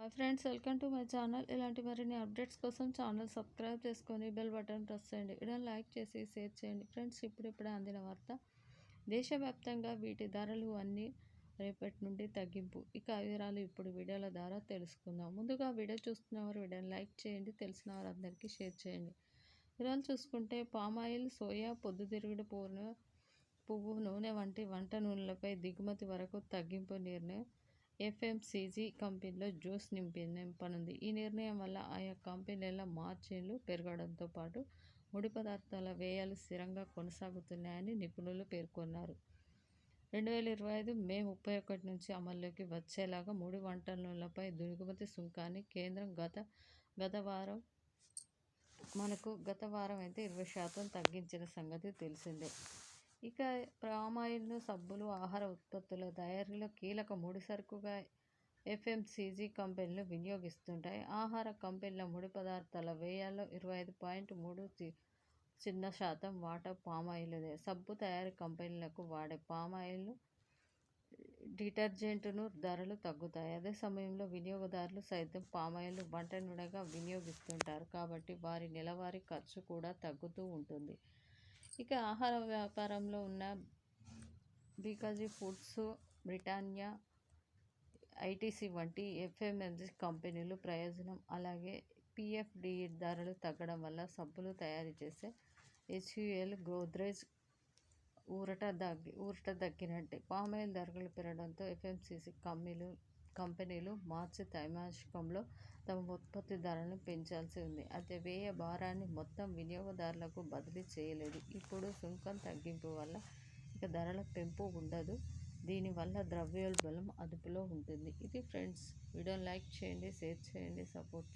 Hi friends welcome to my channel. ఇలాంటి మరిన్ని updates కోసం ఛానల్ సబ్స్క్రైబ్ చేసుకొని బెల్ బటన్ ప్రెస్ చేయండి. ఇలా లైక్ చేసి షేర్ చేయండి. ఫ్రెండ్స్ ఇప్పుడిప్పుడే అందిన వార్త. దేశవ్యాప్తంగా వీటి ధరలు అన్నీ రేపటి నుండి తగ్గింపు. ఇక వివరాలు ఇప్పుడు వీడియోల ద్వారా తెలుసుకుందాం. ముందుగా వీడియో చూస్తున్నవారు వీడియోని లైక్ చేయండి. తెలిసిన వారందరికీ షేర్ చేయండి. వివరాలు చూసుకుంటే పామాయిల్ సోయా పొద్దుతిరుగుడు పూర్ణ పువ్వు నూనె వంటి వంట నూనెలపై దిగుమతి వరకు తగ్గింపు నిర్ణయం ఎఫ్ఎంసీజీ కంపెనీలో జ్యూస్ నింపి నింపనుంది. ఈ నిర్ణయం వల్ల ఆయా కంపెనీల మార్జిన్లు పెరగడంతో పాటు ముడి పదార్థాల వ్యయాలు స్థిరంగా కొనసాగుతున్నాయని నిపుణులు పేర్కొన్నారు. రెండు వేల ఇరవై ఐదు మే ముప్పై ఒకటి నుంచి అమల్లోకి వచ్చేలాగా ముడి వంట నూనెలపై దిగుమతి సుంకాన్ని కేంద్రం గత గత వారం మనకు గత వారం అయితే ఇరవై శాతం తగ్గించిన సంగతి తెలిసిందే. ఇక పామాయిల్ను సబ్బులు ఆహార ఉత్పత్తుల తయారీలో కీలక ముడిసరుకుగా ఎఫ్ఎంసీజీ కంపెనీలు వినియోగిస్తుంటాయి. ఆహార కంపెనీల ముడి పదార్థాల వ్యయాల్లో ఇరవై ఐదు పాయింట్ మూడు చిన్న శాతం వాటా పామాయిల్దే సబ్బు తయారీ కంపెనీలకు వాడే పామాయిల్ డిటర్జెంట్ను ధరలు తగ్గుతాయి. అదే సమయంలో వినియోగదారులు సైతం పామాయిల్ వంట నూనెగా వినియోగిస్తుంటారు. కాబట్టి వారి నెలవారీ ఖర్చు కూడా తగ్గుతూ ఉంటుంది. ఇక ఆహార వ్యాపారంలో ఉన్న బీకాజీ ఫుడ్స్ బ్రిటానియా ఐటీసీ వంటి ఎఫ్ఎంఎంజీ కంపెనీలు ప్రయోజనం. అలాగే పిఎఫ్డిఈ ధరలు తగ్గడం వల్ల సబ్బులు తయారు చేసే హెచ్యుఎల్ గోద్రేజ్ ఊరట దగ్గి ఊరట దగ్గినట్టే. పామాయిల్ ధరలు పెరగడంతో ఎఫ్ఎంసీసీ కమ్మీలు కంపెనీలు మార్చి త్రైమాసికంలో తమ ఉత్పత్తి ధరలను పెంచాల్సి ఉంది. అయితే వ్యయ భారాన్ని మొత్తం వినియోగదారులకు బదిలీ చేయలేదు. ఇప్పుడు సుంకం తగ్గింపు వల్ల ఇక ధరల పెంపు ఉండదు. దీనివల్ల ద్రవ్యోల్బణం అదుపులో ఉంటుంది. ఇది ఫ్రెండ్స్ వీడియోని లైక్ చేయండి షేర్ చేయండి సపోర్ట్